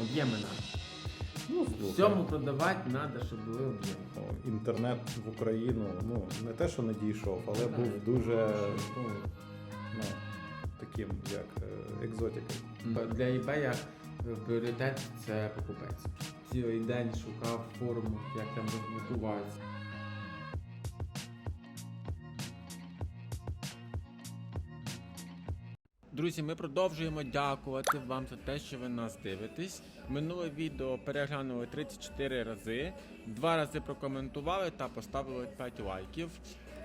Об'єми надо. Ну. Всьому продавати треба, щоб були об'єми. Інтернет в Україну, ну не те, що не дійшов, але Так, був дуже ну, ну, таким, як е, екзотикою. Для eBay пріоритет це покупець. Цілий день шукав форму, як там розблокуватися. Друзі, ми продовжуємо дякувати вам за те, що ви нас дивитесь. Минуле відео переглянули 34 рази, два рази прокоментували та поставили 5 лайків.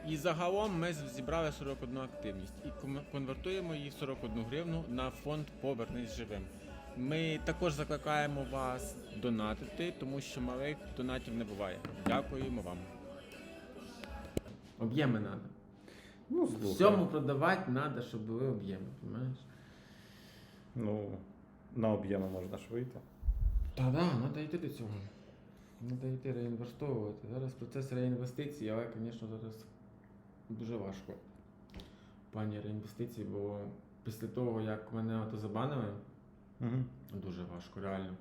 І загалом ми зібрали 41 активність і конвертуємо її в 41 гривну на фонд Повернись живим. Ми також закликаємо вас донатити, тому що малих донатів не буває. Дякуємо вам. Об'єми треба. Ну, слухай. Всьому продавати треба, щоб були об'єми, розумієш? Ну, на об'єми можна ж вийти. Та да, треба йти до цього. Треба йти реінвестовувати. Зараз процес реінвестицій, але, звісно, зараз дуже важко. В плані реінвестицій, бо після того, як мене ото забанили, Угу. дуже важко, реально.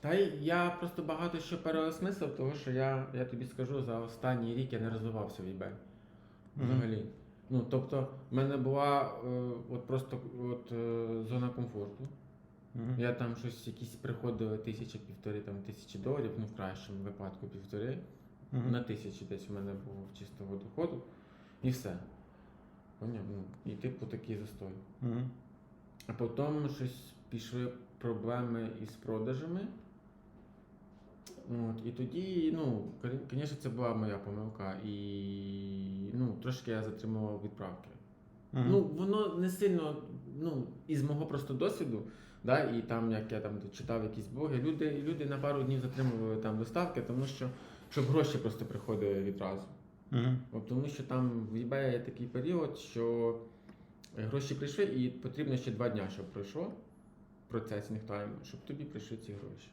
Та й я просто багато що переосмислив, тому що я, я тобі скажу, за останній рік я не розвивався в eBay. Мгм. Взагалі. Ну, тобто, в мене була е, от просто от, е, зона комфорту. Угу. Я там щось якісь приходили тисяча, півтори, там тисячі доларів, ну в кращому випадку півтори. На тисячі десь у мене було чистого доходу. І все. Поняв? Ну, і типу такий застой. Угу. А потім щось пішли проблеми із продажами. От, і тоді, ну, звісно, це була моя помилка. І ну, трошки я затримував відправки. Ну, воно не сильно, ну, із мого просто досвіду, да, і там, як я там читав якісь блоги, люди, люди на пару днів затримували там доставки, тому що щоб гроші просто приходили відразу. Угу. От, тому що там в eBay є такий період, що гроші прийшли, і потрібно ще два дня, щоб пройшло процесінг тайм, щоб тобі прийшли ці гроші.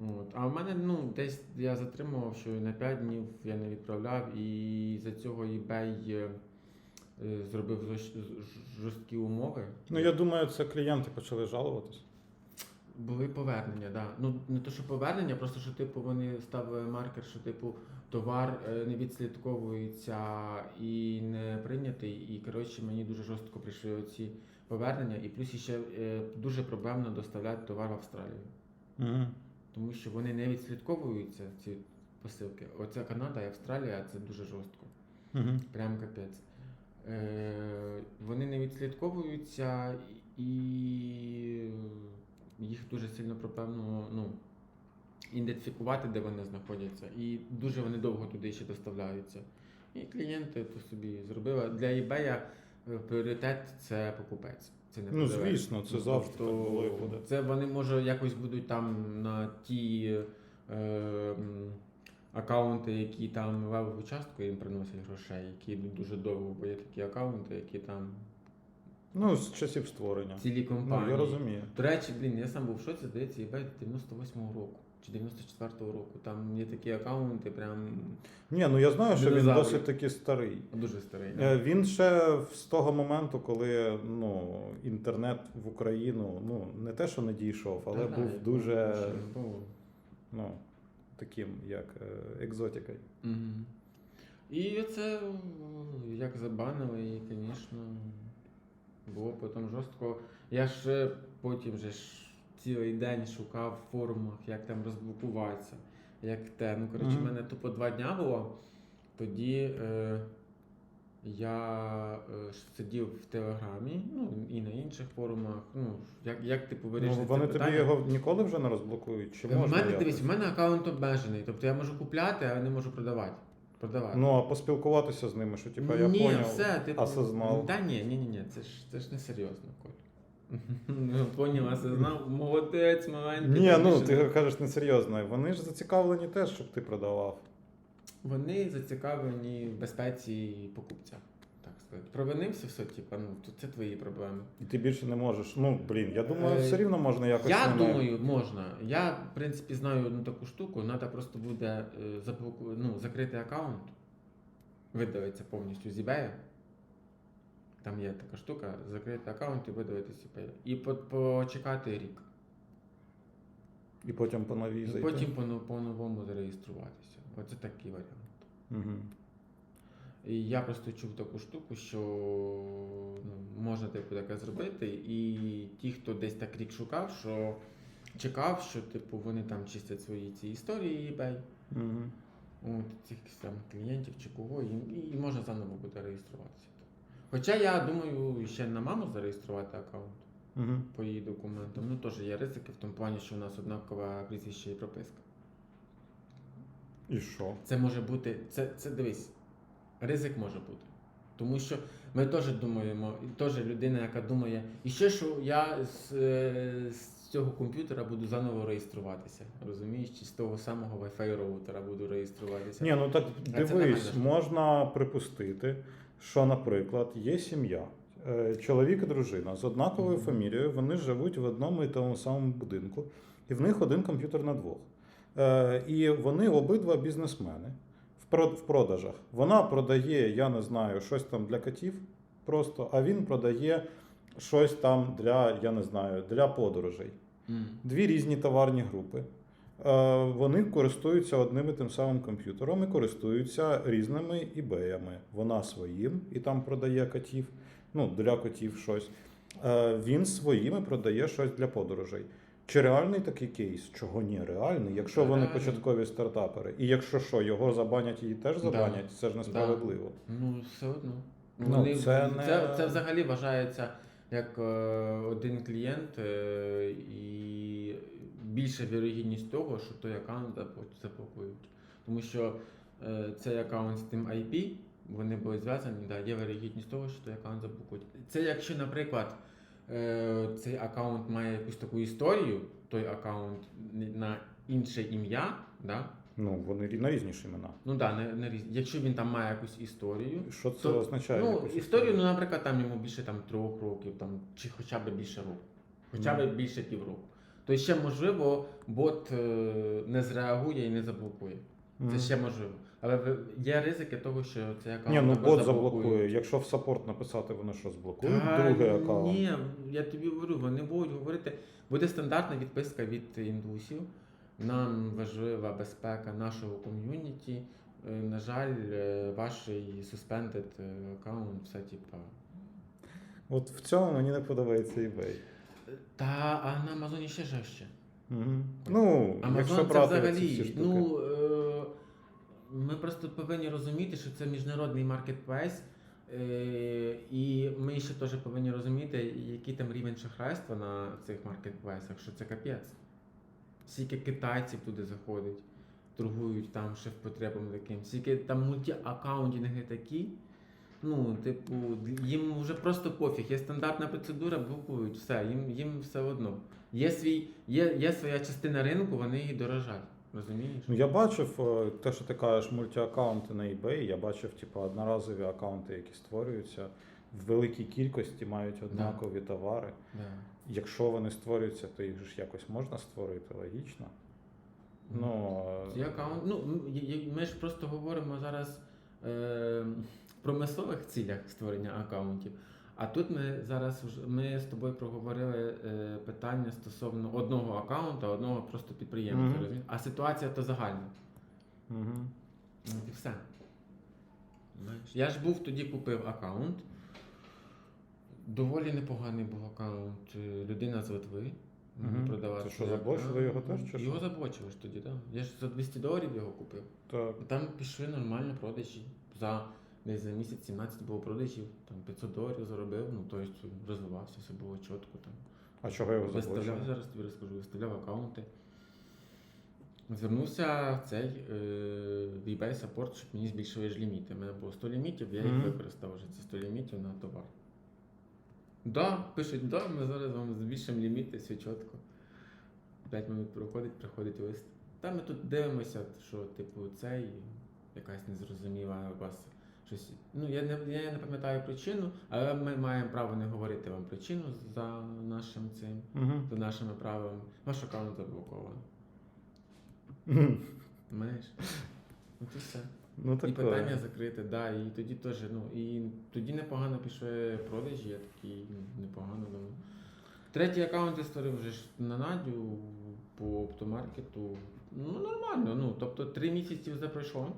От. А в мене ну, десь я затримував, що на 5 днів я не відправляв, і за цього eBay е, е, зробив жорсткі умови. Ну, я думаю, це клієнти почали жалуватись. Були повернення, так. Да. Ну не то, що повернення, просто що типу вони ставили маркер, що типу товар е, не відслідковується і не прийнятий. І коротше мені дуже жорстко прийшли оці повернення. І плюс ще дуже проблемно доставляти товар в Австралію, Угу. Тому що вони не відслідковуються, ці посилки. Оця Канада і Австралія це дуже жорстко. Угу. Прям капець. Е, вони не відслідковуються і їх дуже сильно пропевно ну, ідентифікувати, де вони знаходяться. І дуже вони довго туди ще доставляються. І клієнти то собі зробили. Для eBay пріоритет це покупець. Це не Ну, продавець. звісно, це Ну, завжди так було і буде. Це вони може якось будуть там на ті е, м, аккаунти, які там левову частку їм приносять грошей, які йдуть дуже довго, бо є такі аккаунти, які там Ну, з часів створення. цілі компанії. Ну, я розумію. До речі, блін, я сам був в шоці, здається, eBay 98-го року чи 94-го року. Там є такі аккаунти, прям Ні, ну я знаю, що він досить таки старий. дуже старий. Е, Він ще з того моменту, коли ну, інтернет в Україну ну, не те, що не дійшов, але Та-да, був я дуже що було. ну, таким, як е, екзотикою. Мгм. І це е, як забанили, і, звісно, було потім жорстко. Я ж потім же ж цілий день шукав в форумах, як там розблокуватися, як те. Ну, коротше, в мене тупо два дня було. Тоді е, я е, сидів в Телеграмі, ну і на інших форумах. Ну, як, як типу вирішити Ну, це вони питання. тобі його ніколи вже не розблокують? Чи В можна мене, якось? дивись, в мене аккаунт обмежений. Тобто я можу купляти, але не можу продавати. Продавати. Ну, а поспілкуватися з ними, що типа я ні, поняв, все, типу, осознав. Та ні, ні, ні, ні, це ж це ж не серйозно, Ну, Поняв, осознав, молодець, маленький. Ні, ну ти кажеш несерйозно. Вони ж зацікавлені теж, щоб ти продавав. Вони зацікавлені в безпеці покупця. Так сказати. Провинився все, типу, ну то це твої проблеми. І ти більше не можеш. Ну, блін, я думаю, Е, все рівно можна якось. Я ними- думаю, можна. Я, в принципі, знаю одну таку штуку, треба просто буде е, ну, закрити аккаунт, видалиться повністю з eBay. Там є така штука, закрити аккаунт і видалити з. І по- почекати рік. І потім по новій І зайти. потім по- по-новому зареєструватися. Оце такий варіант. Угу. І я просто чув таку штуку, що ну, можна типу таке зробити, і ті, хто десь так рік шукав, що чекав, що типу вони там чистять свої ці історії eBay, Угу. от цих там клієнтів чи кого, і, і можна заново буде реєструватися. Хоча я думаю ще на маму зареєструвати аккаунт Угу. по її документам. Ну теж є ризики в тому плані, що у нас однакова прізвище і прописка. І що? Це може бути, це, це дивись, ризик може бути. Тому що ми теж думаємо, і теж людина, яка думає, і ще що я з, е, з цього комп'ютера буду заново реєструватися. Розумієш, чи з того самого Wi-Fi роутера буду реєструватися. Ні, ну так дивись, можна припустити, що, наприклад, є сім'я, е, чоловік і дружина з однаковою Мгм. фамілією, вони живуть в одному і тому самому будинку, і в них один комп'ютер на двох. Е, І вони обидва бізнесмени в продажах. Вона продає, я не знаю, щось там для котів просто, а він продає щось там для, я не знаю, для подорожей. Дві різні товарні групи. Е, Вони користуються одним і тим самим комп'ютером і користуються різними ібеями. Вона своїм і там продає котів, ну для котів щось. Е, Він своїми продає щось для подорожей. Чи реальний такий кейс? Чого ні, реальний? Якщо вони Реальний. початкові стартапери, і якщо що, його забанять, її теж Да. забанять, це ж несправедливо. Ну, все одно. Ну, Вони, це це, не- це, це взагалі вважається як е, один клієнт, е, і більша вірогідність того, що той аккаунт заблокують. Тому що е, цей аккаунт з тим IP, вони були зв'язані, да, є вірогідність того, що той аккаунт заблокують. Це якщо, наприклад, е, цей аккаунт має якусь таку історію, той аккаунт на інше ім'я, да? Ну вони на різні імена. ну да, не, не, різ- якщо він там має якусь історію, Що це То, означає? Ну, якусь історію, ну, наприклад, там йому більше там, трьох років, там, чи хоча б більше року, хоча б більше півроку. То ще можливо, бот е, не зреагує і не заблокує. Це ще можливо. Але є ризики того, що цей аккаунт Ні, ну бот заблокує. Якщо в саппорт написати, вони що зблокують другий аккаунт. Ні, я тобі говорю, вони будуть говорити. Буде стандартна відписка від індусів. Нам важлива безпека нашого ком'юніті. Е, На жаль, е, ваш suspended аккаунт, все типа. От в цьому мені не подобається eBay. Та а на Амазоні ще жорстче. Угу. Ну, Амазон якщо це брати ці взагалі. всі штуки. Ну, е, ми просто повинні розуміти, що це міжнародний маркетплейс. Е, і ми ще теж повинні розуміти, який там рівень шахрайства на цих маркетплейсах, що це капець. Скільки китайців туди заходить, торгують там шеф-потребом таким, скільки там мультіаккаунтінги такі. Ну, типу, їм вже просто пофіг. Є стандартна процедура, блокують, все, їм, їм все одно. Є, свій, є, є своя частина ринку, вони її дорожать. Розумієш? Ну, я бачив е, те, що ти кажеш, мультиаккаунти на eBay, я бачив типу, одноразові аккаунти, які створюються в великій кількості, мають однакові товари. Да. Якщо вони створюються, то їх ж якось можна створити, логічно. Ну, е, ну, ми ж просто говоримо зараз е, промислових цілях створення аккаунтів. А тут ми зараз ми з тобою проговорили е, питання стосовно одного аккаунта, одного просто підприємця. Мгм. розумієш? А ситуація то загальна. угу. Ну, і все. Я ж був тоді купив аккаунт. Доволі непоганий був аккаунт. е, Людина з Литви. Мгм. Продавав Це що, заблочили його теж, чи Його заблочили ж тоді, так. Я ж за 200 доларів його купив. Так. Там пішли нормальні продажі. За десь за місяць 17 було продажів, там 500 доларів заробив, ну тобто розвивався, все було чітко там. А чого його Виставляв, зараз тобі розкажу, виставляв аккаунти. Звернувся в цей е, eBay Support, щоб мені збільшили ж ліміти. У мене було 100 лімітів, я їх Мгм. використав вже ці 100 лімітів на товар. Да, пишуть, да, ми зараз вам збільшимо ліміти, все чітко. 5 минут проходить, приходить лист. Та ми тут дивимося, що, типу, цей якась незрозуміла у вас щось. Ну, я не, я не пам'ятаю причину, але ми маємо право не говорити вам причину за нашим цим, Угу. за нашими правилами. Ваш аккаунт заблокований. Знаєш? Ну це все. Ну І питання закрите, да, і тоді теж, ну, і тоді непогано пішли продажі, я такий ну, непогано думаю. Третій аккаунт я створив вже ж на Надю, по оптомаркету. Ну, нормально. Ну, тобто три місяці вже пройшло.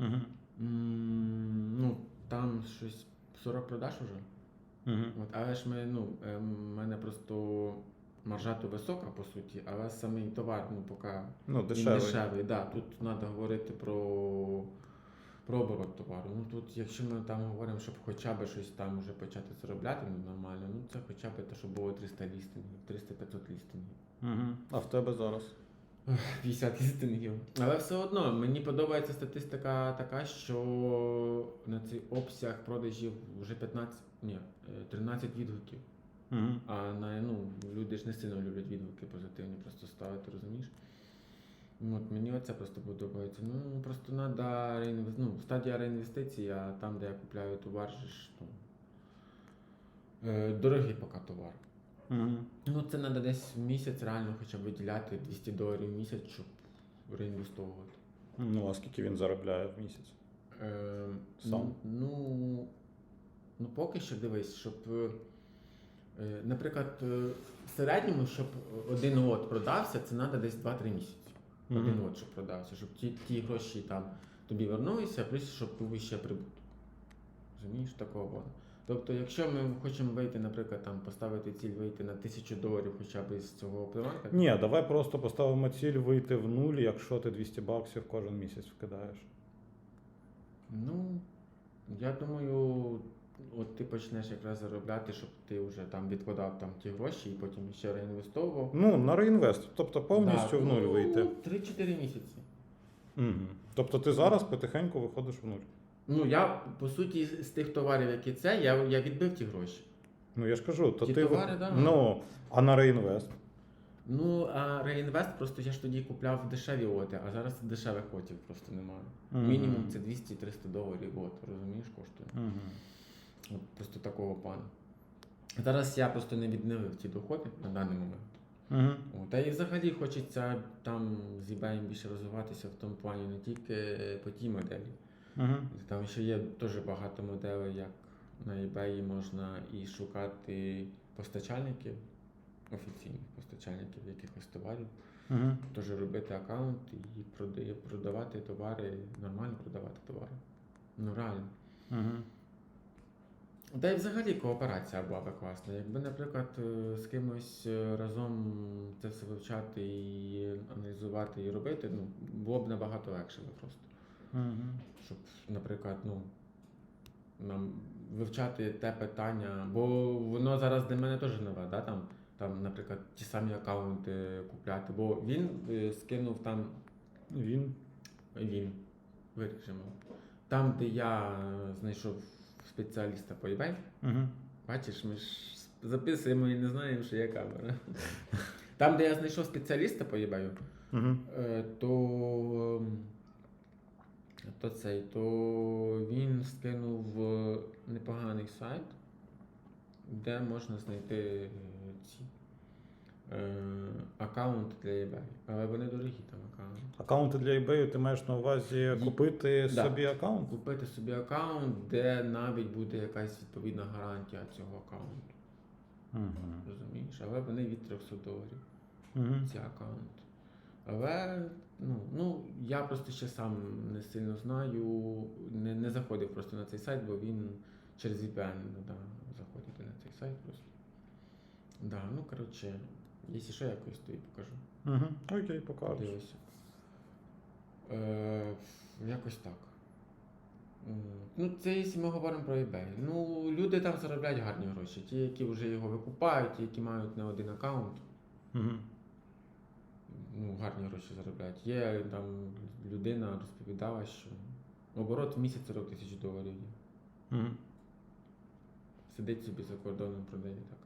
Угу. Ну, там щось 40 продаж уже. Угу. От, але ж ми, ну, е, в мене просто маржа то висока, по суті, але самий товар, ну, поки Ну, він дешевий. дешевий. Да, тут треба говорити про, про оборот товару. Ну тут, якщо ми там говоримо, щоб хоча б щось там вже почати заробляти, ну нормально, ну це хоча б те, щоб було 300 лістингів, 300-500 лістингів. Угу. А в тебе зараз? 50 лістингів. Але все одно мені подобається статистика така, що на цей обсяг продажів вже 15, ні, е, 13 відгуків. Угу. А на ну, люди ж не сильно люблять відгуки позитивні, просто ставити, розумієш? От мені оце просто подобається. Ну просто треба реінвес... ну, стадія реінвестицій, а там, де я купляю товар, ж, ну, е, дорогий поки товар. Угу. Ну це треба десь в місяць реально хоча б виділяти 200 доларів в місяць, щоб реінвестовувати. Ну, а скільки він заробляє в місяць? Е, Сам? Ну, ну, поки що дивись, щоб, е, наприклад, е, в середньому, щоб один лот продався, це треба десь 2-3 місяці. Один Мгм. лот, щоб продався, щоб ті, ті гроші там тобі вернулися, плюс щоб був ще прибуток. Розумієш, такого. Тобто, якщо ми хочемо вийти, наприклад, там поставити ціль вийти на 1000 доларів хоча б з цього оператора, Ні, давай просто поставимо ціль вийти в нуль, якщо ти 200 баксів кожен місяць вкидаєш. Ну, я думаю, от ти почнеш якраз заробляти, щоб ти вже там відкладав там ті гроші і потім ще реінвестовував. Ну, на реінвест, тобто повністю в нуль ну, вийти. 3-4 місяці. Угу. Тобто ти зараз потихеньку виходиш в нуль. Ну, я, по суті, з тих товарів, які це, я, я відбив ті гроші. Ну я ж кажу, то Ті ти. товари, да. Ну, а на реінвест. Ну, а реінвест просто я ж тоді купляв дешеві лоти, а зараз дешевих лотів просто немає. Мгм. Мінімум це 200-300 доларів лот, розумієш, коштує. Угу. От просто такого плану. Зараз я просто не відновив ті доходи на даний момент. Угу. О, Та і взагалі хочеться там з eBay більше розвиватися в тому плані не тільки по тій моделі. Угу. Там ще є дуже багато моделей, як на eBay можна і шукати постачальників, офіційних постачальників якихось товарів, Угу. теж робити аккаунт і продавати товари, нормально продавати товари. Ну реально. Угу. Та й взагалі кооперація була би класна. Якби, наприклад, е, з кимось е, разом це все вивчати і аналізувати і робити, ну, було б набагато легше просто. Угу. Щоб, наприклад, ну, нам вивчати те питання, бо воно зараз для мене теж нове, да? там, там, наприклад, ті самі аккаунти купляти. Бо він е, скинув там Він. він, вирішимо. Там, де я знайшов спеціаліста по eBay, Угу. Бачиш, ми ж записуємо і не знаємо, що є камера. Там, де я знайшов спеціаліста по eBay, Угу. то, ем, то цей, то він скинув непоганий сайт, де можна знайти е, ці е, аккаунти для eBay. Але вони дорогі там аккаунти. Аккаунти для eBay ти маєш на увазі купити Да. собі аккаунт? Купити собі аккаунт, де навіть буде якась відповідна гарантія цього аккаунту. Угу. Розумієш? Але вони від 300 доларів. Угу. ці аккаунти. Але ну, ну, я просто ще сам не сильно знаю, не, не заходив просто на цей сайт, бо він через VPN ну, да, заходити на цей сайт просто. Да, ну коротше, якщо що, якось тобі покажу. Угу. Окей, покажеш. Дивися. Е, якось так. Ну, це якщо ми говоримо про eBay. Ну, люди там заробляють гарні гроші. Ті, які вже його викупають, ті, які мають не один аккаунт. Угу. Ну, гарні гроші заробляють. Є там людина розповідала, що оборот в місяць 40 тисяч доларів є. Угу. Сидить собі за кордоном, продає так.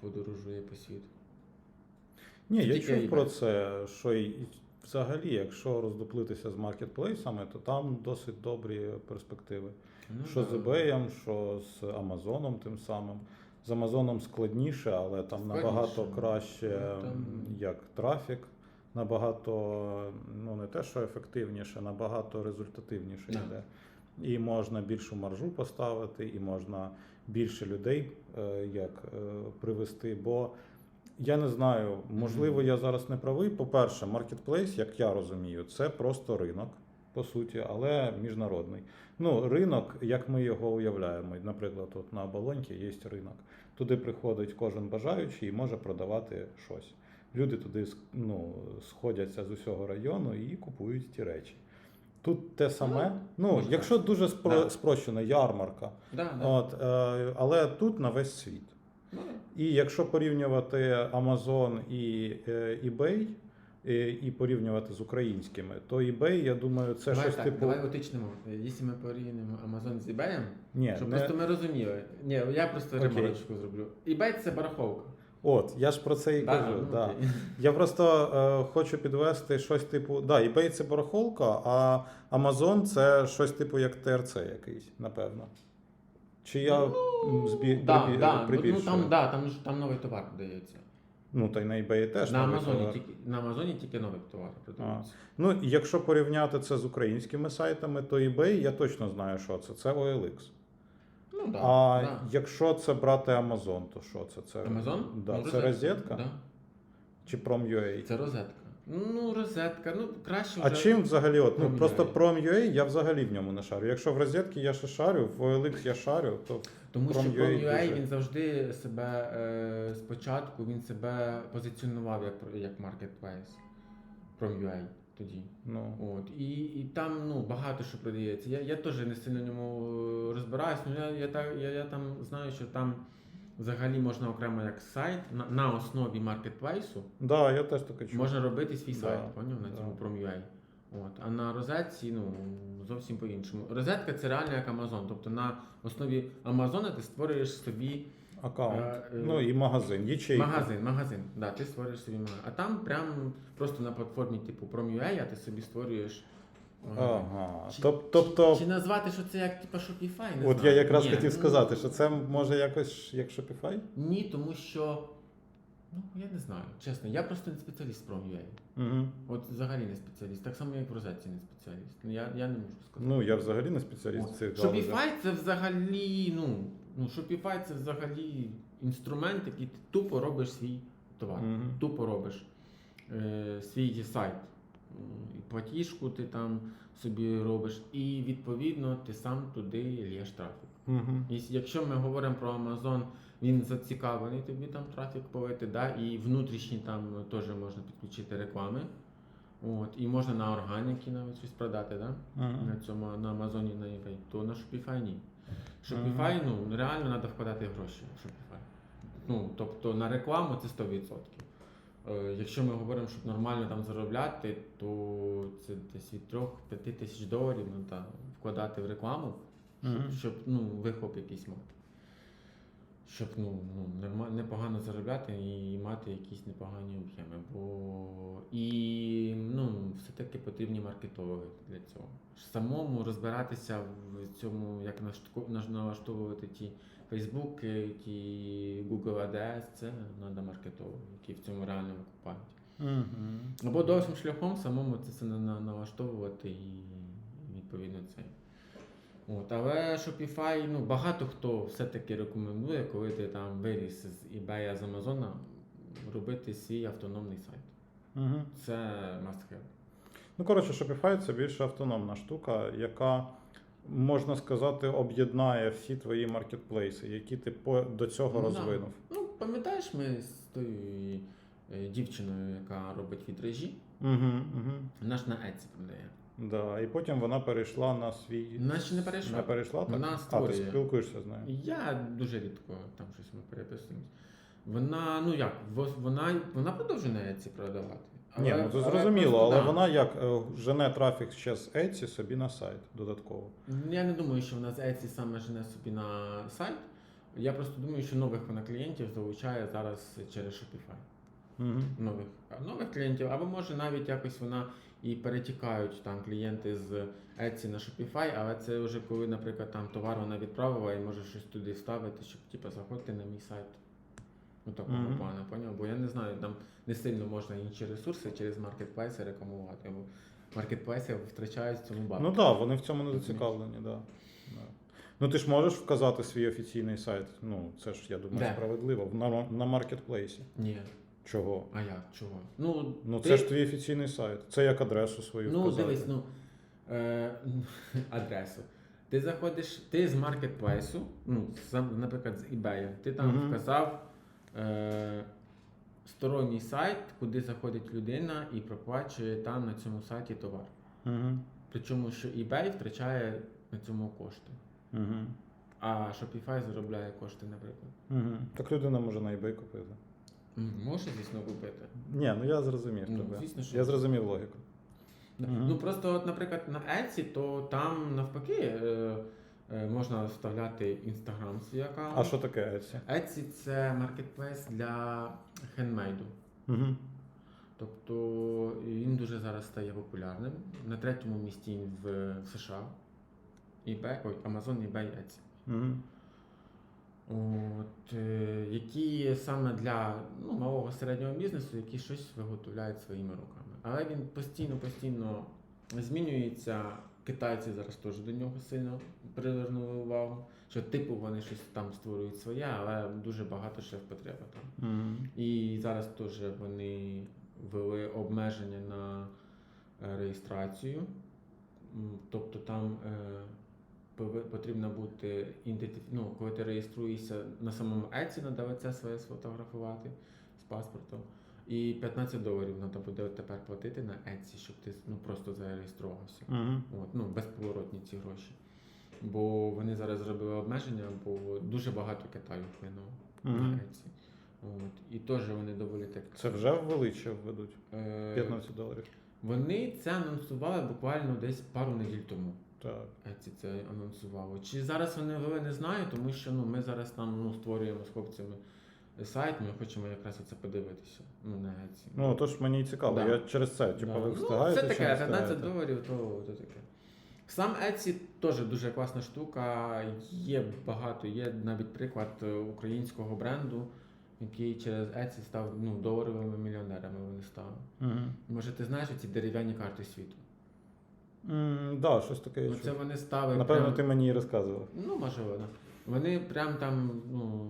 Подорожує по світу. Ні, я чув про це, що й взагалі, якщо роздуплитися з маркетплейсами, то там досить добрі перспективи. Ну, що да. з eBay, що з Амазоном тим самим. З Амазоном складніше, але там Складніше. набагато краще Ну, там- як трафік, набагато, ну не те, що ефективніше, набагато результативніше Да. йде. І можна більшу маржу поставити, і можна більше людей е, як е, привести. Бо Я не знаю, можливо, я зараз не правий. По-перше, маркетплейс, як я розумію, це просто ринок, по суті, але міжнародний. Ну, ринок, як ми його уявляємо. Наприклад, от на оболоньці є ринок. Туди приходить кожен бажаючий і може продавати щось. Люди туди ну, сходяться з усього району і купують ті речі. Тут те саме. Ну, можна якщо дуже спро- Да. спрощено, ярмарка. Да, да. От, е, але тут на весь світ. Ну, І якщо порівнювати Amazon і е, eBay, і порівнювати з українськими, то eBay, я думаю, це давай щось так, типу. давай уточнимо. Якщо ми порівняємо Amazon з eBay, Ні, щоб не... просто ми розуміли. Ні, я просто ремарочку зроблю. eBay це бараховка. От, я ж про це і Да, кажу. ну, да. окей. Я просто е, хочу підвести щось типу. Да, eBay це барахолка, а Amazon це щось типу як ТРЦ якийсь, напевно. Чи я м, збі... Да, прибі- да, ну, там, да, там, там новий товар продається. Ну, та й на eBay теж. на, новий Амазоні товар. тільки, на Амазоні тільки нових товарів продається. Ну, якщо порівняти це з українськими сайтами, то eBay я точно знаю, що це. Це OLX. Ну, да, а да. якщо це брати Amazon, то що це? це Amazon? Да. Ну, це розетка? Да. Чи Prom.ua? Це розетка. Ну, розетка, ну краще А вже. чим взагалі? От, ну, Prom.ua. просто Prom.ua я взагалі в ньому не шарю. Якщо в розетці я ще шарю, в OLX я шарю, то Тому що Prom.ua Prom.ua дуже- він завжди себе е, спочатку він себе позиціонував як, як marketplace. Prom.ua тоді. ну. От. І, і там ну, багато що продається. Я, я теж не сильно в ньому е, розбираюсь, але я, я, так, я, я там знаю, що там взагалі можна окремо як сайт на, на основі маркетплейсу Да, я теж таке чув. можна робити свій Да, сайт, поняв, на да. цьому Prom.ua. От. А на розетці ну, зовсім по-іншому. Розетка це реально як Amazon. Тобто на основі Амазона ти створюєш собі Аккаунт. Е, е, ну і магазин, ячейка. магазин, магазин. Да, ти створюєш собі магазин. А там прям просто на платформі типу Prom.ua ти собі створюєш. Ага. Чи- Тоб- тобто, Чи назвати, що це як типу Shopify? Не от знаю. я якраз Ні, хотів сказати, що це може якось як Shopify? Ні, тому що. Ну, я не знаю, чесно, я просто не спеціаліст в Prom.ua. Угу. От взагалі не спеціаліст, так само як в розетці не спеціаліст. Ну я, я не можу сказати. Ну, я взагалі не спеціаліст в цих галузях. Shopify це взагалі, ну, ну, Shopify це взагалі інструмент, який ти тупо робиш свій товар. Мгм. Тупо робиш е, свій сайт. І платіжку ти там собі робиш, і відповідно ти сам туди лєш трафік. Угу. І якщо ми говоримо про Amazon, він зацікавлений тобі там трафік полити, да, і внутрішні там теж можна підключити реклами. От, і можна на органіки навіть щось продати, да? на цьому на Амазоні на eBay, то на Shopify ні. Shopify, ну реально треба вкладати гроші в Shopify. Ну, тобто на рекламу це 100%. Е, якщо ми говоримо, щоб нормально там заробляти, то це десь від 3-5 тисяч доларів ну, та, вкладати в рекламу, щоб, Мгм. щоб ну, вихоп якийсь мати. Щоб ну, ну, непогано заробляти і мати якісь непогані об'єми. Бо і ну, все-таки потрібні маркетологи для цього. Самому розбиратися в цьому, як налаштовувати ті Facebook, ті Google ADS, це треба маркетологи, які в цьому реально викупають. Угу. Або довшим шляхом самому це все на- на- налаштовувати і відповідно це. От, але Shopify, ну багато хто все-таки рекомендує, коли ти там виріс з eBay з Amazon, робити свій автономний сайт. Угу. Це must have. Ну, коротше, Shopify це більш автономна штука, яка, можна сказати, об'єднає всі твої маркетплейси, які ти по, до цього Ну, да. розвинув. Ну, пам'ятаєш, ми з тою е, дівчиною, яка робить вітражі, Угу, угу. вона ж на Etsy продає. Да. І потім вона перейшла на свій. Вона ще не перейшла. Не перейшла так? Вона а, ти спілкуєшся з нею. Я дуже рідко там щось ми переписуємось. Вона, ну як, во- вона, вона продовжує на Etsy продавати. Ні, ну це зрозуміло, але вона як е, жене трафік ще з Etsy собі на сайт додатково. Я не думаю, що вона з Etsy саме жене собі на сайт. Я просто думаю, що нових вона клієнтів залучає зараз через Shopify. Угу. Нових, а, нових клієнтів, або може навіть якось вона і перетікають там клієнти з Etsy на Shopify, але це вже коли, наприклад, там товар вона відправила і може щось туди вставити, щоб типу, заходьте на мій сайт. Ну такого Мгм. плану, поняв? Бо я не знаю, там не сильно можна інші ресурси через маркетплейси рекламувати, бо маркетплейси втрачають цьому бабки. Ну так, да, вони в цьому не зацікавлені, да. Да. Ну ти ж можеш вказати свій офіційний сайт. Ну, це ж, я думаю, Де? справедливо. На, на маркетплейсі. Ні. Чого? А як? Чого? Ну, Ну, ти- це ж твій офіційний сайт. Це як адресу свою Ну, вказати. дивись, ну е, адресу. Ти заходиш, ти з маркетплейсу, ну, сам, наприклад, з eBay, ти там Мгм. вказав е, сторонній сайт, куди заходить людина і проплачує там на цьому сайті товар. Угу. Причому, що eBay втрачає на цьому кошти, Угу. а Shopify заробляє кошти, наприклад. Угу. Так людина може на eBay купити. Може, звісно, купити. Ні, ну я зрозумів Ну, тебе. звісно, що- Я зрозумів логіку. Ну просто, от, наприклад, на Etsy, то там навпаки е, можна вставляти інстаграм свій аккаунт. А що таке Etsy? Etsy це маркетплейс для хендмейду. Угу. Тобто він дуже зараз стає популярним. На третьому місці він в, в США. eBay, ой, Amazon, eBay, Etsy. Угу. От, е, які саме для ну, малого середнього бізнесу, які щось виготовляють своїми руками. Але він постійно-постійно змінюється. Китайці зараз теж до нього сильно привернули увагу. Що типу вони щось там створюють своє, але дуже багато ще потреба там. Угу. І зараз теж вони ввели обмеження на е, реєстрацію. Тобто там е, потрібно бути ну, коли ти реєструєшся на самому треба лице своє сфотографувати з паспортом. І 15 доларів треба буде тепер платити на Etsy, щоб ти ну, просто зареєструвався. Угу. От, ну, безповоротні ці гроші. Бо вони зараз зробили обмеження, бо дуже багато Китаю вплинуло на Угу. От. І теж вони доволі так. Це вже ввели чи введуть? Е, 15 доларів. Вони це анонсували буквально десь пару неділь тому. Так. Etsy це анонсувало. Чи зараз вони ввели, не знаю, тому що ну, ми зараз там ну, створюємо з хлопцями сайт, ми хочемо якраз це подивитися ну, на Etsy. Ну, то ж мені цікаво, Да. я через це, типу, Да. ви Ну. Це таке, 15 доларів, то, то таке. Сам Etsy теж дуже класна штука. Є багато, є навіть приклад е, українського бренду, який через Etsy став ну, доларовими мільйонерами вони стали. Мгм. Може, ти знаєш ці дерев'яні карти світу? М, Да, щось таке. Ну, це вони ставили. Напевно, прям- ти мені і розказував. Ну, можливо, да. Вони прям там, ну,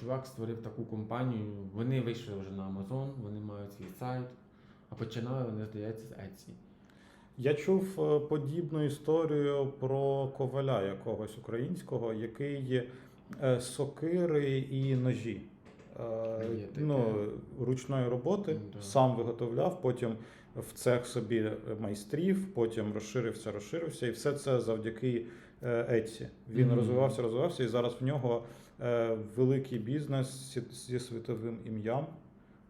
чувак створив таку компанію, вони вийшли вже на Amazon, вони мають свій сайт, а починали вони, здається, з Etsy. Я чув е, подібну історію про коваля якогось українського, який е, сокири і ножі. е, Є. Ну, ручної роботи Ну, да. сам виготовляв, потім в цех собі майстрів, потім розширився, розширився, і все це завдяки е, Etsy. Він Мгм. розвивався, розвивався, і зараз в нього великий бізнес зі світовим ім'ям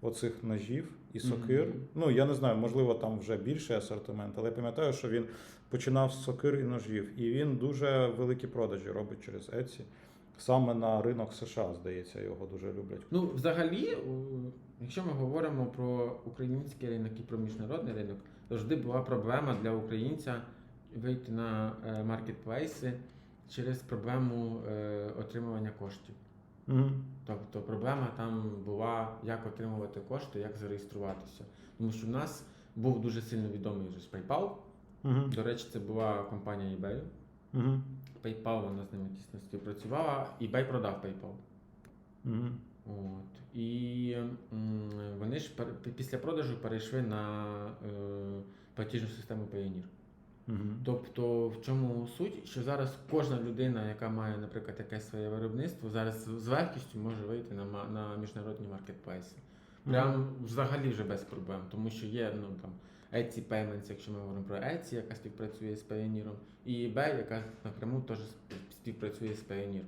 оцих ножів і сокир. Мгм. Ну я не знаю, можливо, там вже більший асортимент, але я пам'ятаю, що він починав з сокир і ножів, і він дуже великі продажі робить через Etsy. Саме на ринок США, здається, його дуже люблять. Ну, взагалі, якщо ми говоримо про український ринок і про міжнародний ринок, завжди була проблема для українця вийти на е, маркетплейси через проблему е, отримування коштів. Угу. Тобто проблема там була, як отримувати кошти, як зареєструватися. Тому що в нас був дуже сильно відомий вже PayPal. Угу. До речі, це була компанія eBay. Угу. PayPal вона з ними тісно співпрацювала, eBay продав PayPal. Угу. От. І м, вони ж пер- після продажу перейшли на е, платіжну систему Payoneer. Угу. Тобто, в чому суть? Що зараз кожна людина, яка має, наприклад, якесь своє виробництво, зараз з легкістю може вийти на, на міжнародні маркетплейси. Прям взагалі вже без проблем, тому що є ну там Etsy Payments, якщо ми говоримо про Etsy, яка співпрацює з Payoneer, і eBay, яка напряму теж співпрацює з Payoneer.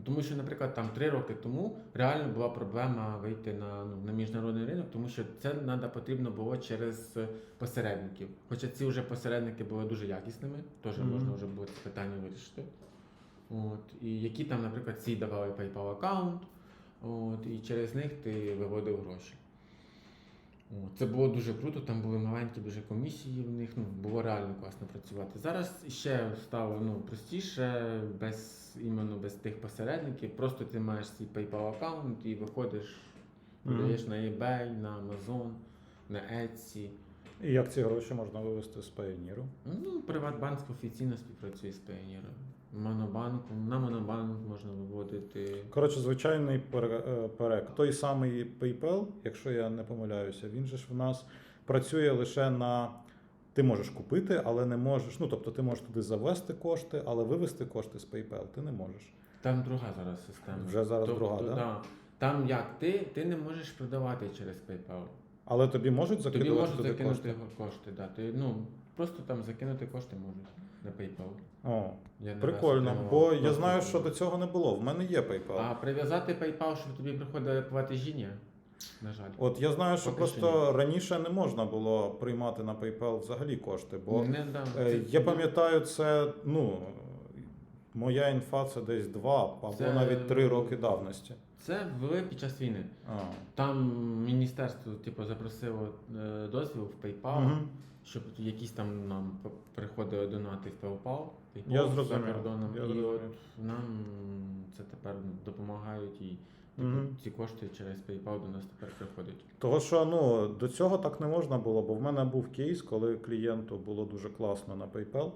Ну, Тому що, наприклад, там три роки тому реально була проблема вийти на, ну, на міжнародний ринок, тому що це надо, потрібно було через посередників. Хоча ці вже посередники були дуже якісними, теж Мгм. можна вже було це питання вирішити. От, і які там, наприклад, ці давали PayPal аккаунт, от, і через них ти виводив гроші. Це було дуже круто, там були маленькі дуже комісії в них, ну, було реально класно працювати. Зараз ще стало ну, простіше, без, іменно без тих посередників. Просто ти маєш свій PayPal аккаунт і виходиш, продаєш на eBay, на Amazon, на Etsy. І як ці гроші можна вивести з Payoneer? Ну, Приватбанк офіційно співпрацює з Payoneer. Монобанку. На монобанк можна виводити. Коротше, звичайний е, перек. Той самий PayPal, якщо я не помиляюся, він же ж в нас працює лише на. Ти можеш купити, але не можеш. Ну тобто ти можеш туди завести кошти, але вивести кошти з PayPal ти не можеш. Там друга зараз система. Вже зараз Тобто, друга, да? да. Там як? Ти, ти не можеш продавати через PayPal. Але тобі можуть Тобі закидувати можуть туди закинути кошти. кошти. Да. Ти, ну, просто там закинути кошти можуть на PayPal. О, Я не прикольно. раз Бо я знаю, що до цього не було. В мене є PayPal. А прив'язати PayPal, щоб тобі приходили платежі, ні. На жаль. От я знаю, що Поки просто раніше не можна було приймати на PayPal взагалі кошти, бо не дам. Е, Це- Я пам'ятаю, це ну моя інфа це десь два або Це- навіть три роки давності. Це ввели під час війни. А. Там міністерство типу, запросило е, дозвіл в PayPal, Мгм. Щоб якісь там нам приходили донати в PayPal, PayPal Я за зрозумів, кордоном. я і зрозумів. от нам це тепер допомагають і типу, Мгм. ці кошти через PayPal до нас тепер приходять. Того, що ну до цього так не можна було, бо в мене був кейс, коли клієнту було дуже класно на PayPal.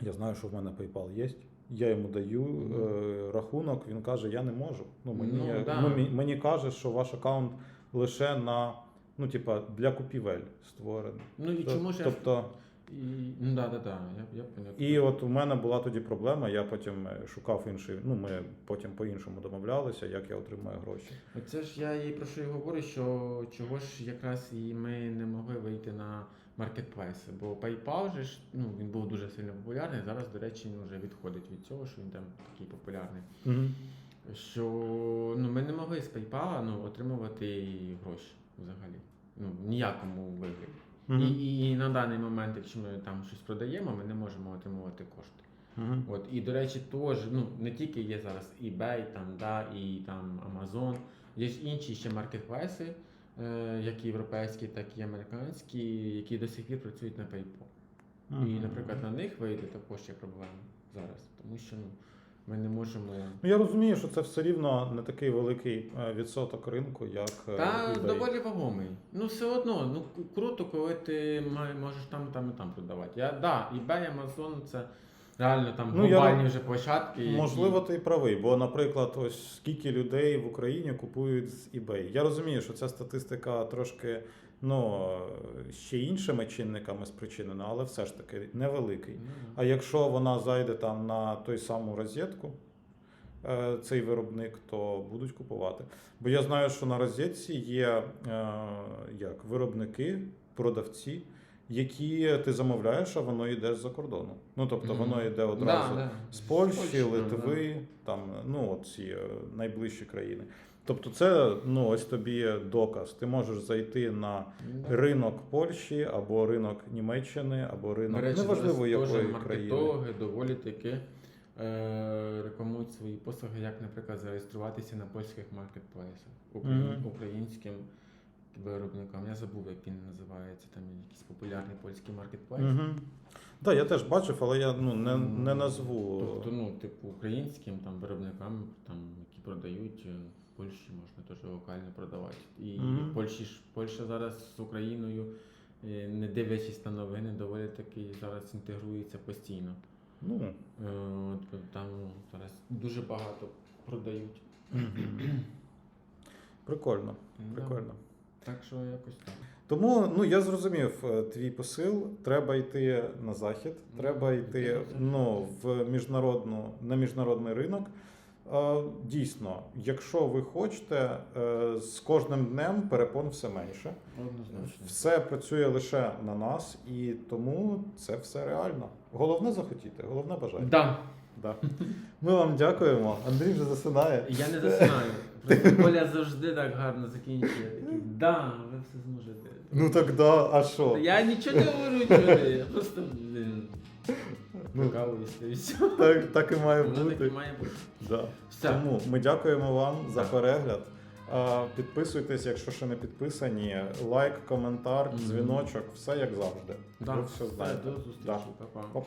Я знаю, що в мене PayPal є. Я йому даю Мгм. е, рахунок, він каже, я не можу. Ну, мені, Ну, да. мені, мені каже, що ваш аккаунт лише на ну, типа, для купівель створений. Ну і чому ж я тобто, і, ну да, да, да, я, я поняв. І от у мене була тоді проблема, я потім е, шукав інший, ну ми потім по-іншому домовлялися, як я отримаю гроші. Оце ж я і про що і говорю, що чого ж якраз і ми не могли вийти на маркетплейси. Бо PayPal же ж ну він був дуже сильно популярний. Зараз, до речі, він вже відходить від цього, що він там такий популярний. Що ну ми не могли з PayPal ну, отримувати гроші взагалі. Ну в ніякому вигляді. Мгм. І, і на даний момент, якщо ми там щось продаємо, ми не можемо отримувати кошти. Мгм. От, і, до речі, теж, ну, не тільки є зараз eBay, там, да, і там Amazon, є ж інші ще маркетплейси, е, як європейські, так і американські, які до сих пір працюють на PayPal. І, наприклад, на них вийти також є проблеми зараз, тому що ну, ми не можемо. Ну я розумію, що це все рівно не такий великий е, відсоток ринку, як е, Та eBay. доволі вагомий. Ну, все одно, ну круто, коли ти можеш там, там і там продавати. Я, да, eBay, Amazon це реально там Ну, глобальні роб- вже площадки. які- Можливо, ти й правий, бо, наприклад, ось скільки людей в Україні купують з eBay. Я розумію, що ця статистика трошки ну, ще іншими чинниками спричинена, але все ж таки невеликий. А якщо вона зайде там на той саму розетку, е, цей виробник, то будуть купувати. Бо я знаю, що на розетці є е, як виробники, продавці, які ти замовляєш, а воно йде з-за кордону. Ну тобто Мгм. воно йде одразу да. з Польщі, Польщі, Литви, там ну от ці е, найближчі країни. Тобто, це ну ось тобі доказ. Ти можеш зайти на ринок Польщі або ринок Німеччини, або ринок До речі, неважливо якої країни. маркетологи доволі таки е, рекламують свої послуги, як, наприклад, зареєструватися на польських маркетплейсах україн- Мгм. українським виробникам. Я забув, як він називається, там є якийсь популярний польський маркетплейс. Угу. Так, я теж бачив, але я ну, не, не назву. Тобто, ну, типу, українським там виробникам, там, які продають е, Польщі можна теж локально продавати. І в Польщі Польща зараз з Україною, е, не дивлячись на новини, доволі таки зараз інтегрується постійно. Ну, От там зараз дуже багато продають. мгм. Прикольно, прикольно. Так що якось так. Тому ну я зрозумів е, твій посил. Треба йти на захід, Ну, треба йти ну, в міжнародну на міжнародний ринок. Дійсно, якщо ви хочете, е, з кожним днем перепон все менше. Однозначно. Все працює лише на нас, і тому це все реально. Головне захотіти, головне бажання. Да. Да. Ми вам дякуємо. Андрій вже засинає. Я не засинаю. Просто Коля завжди так гарно закінчує. Такий, да, ви все зможете. Ну так да, а що? Я нічого не говорю, нічого. Я просто блін, Ну, і все. так, так і має Воно так і бути. має бути. Да. Все. Тому ми дякуємо вам за перегляд. А, Підписуйтесь, якщо ще не підписані. Лайк, коментар, дзвіночок, все як завжди. Да. Ви все знаєте. До зустрічі. Да. Па-па. Па-па.